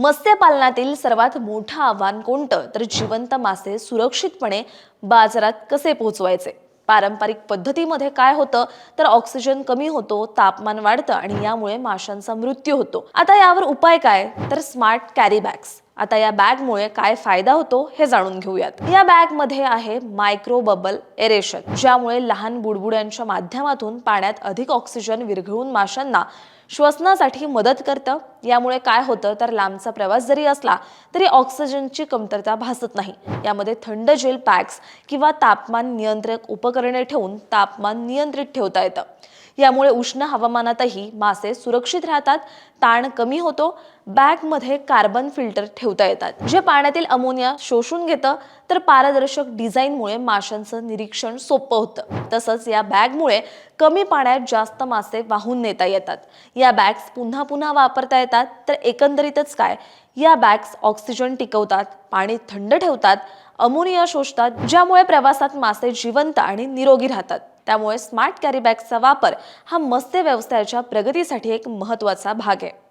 मत्स्यपालनातील सर्वात मोठं आव्हान कोणतं? तर जिवंत मासे सुरक्षितपणे बाजारात कसे पोहोचवायचे? पारंपरिक पद्धतीमध्ये काय होतं? तर ऑक्सिजन कमी होतो तापमान वाढतं आणि यामुळे माशांचा मृत्यू होतो. आता यावर उपाय काय? तर स्मार्ट कॅरी बॅग्स. आता या बॅगमुळे काय फायदा होतो हे जाणून घेऊयात. या बॅगमध्ये आहे मायक्रो बबल एरेशन ज्यामुळे लहान बुडबुड्यांच्या माध्यमातून पाण्यात अधिक ऑक्सिजन विरघळून माशांना श्वसनासाठी मदत करतं. यामुळे काय होतं? तर लांबचा प्रवास जरी असला तरी ऑक्सिजनची कमतरता भासत नाही. यामध्ये थंड जेल पॅक्स किंवा तापमान नियंत्रक उपकरणे ठेवून तापमान नियंत्रित ठेवता येतं. यामुळे उष्ण हवामानातही मासे सुरक्षित राहतात ताण कमी होतो बॅगमध्ये कार्बन फिल्टर ठेवता येतात. जे पाण्यातील अमोनिया शोषून घेतं तर पारदर्शक डिझाईनमुळे माशांचं निरीक्षण सोपं होतं. तसंच या बॅगमुळे कमी पाण्यात जास्त मासे वाहून नेता येतात. या बॅग्स पुन्हा पुन्हा वापरता येतात तर एकंदरीतच काय? या बॅग्स ऑक्सिजन टिकवतात पाणी थंड ठेवतात अमोनिया शोषतात ज्यामुळे प्रवासात मासे जिवंत आणि निरोगी राहतात. त्यामुळे स्मार्ट कॅरी बॅगचा वापर हा मत्स्य व्यवसायाच्या प्रगतीसाठी एक महत्त्वाचा भाग आहे.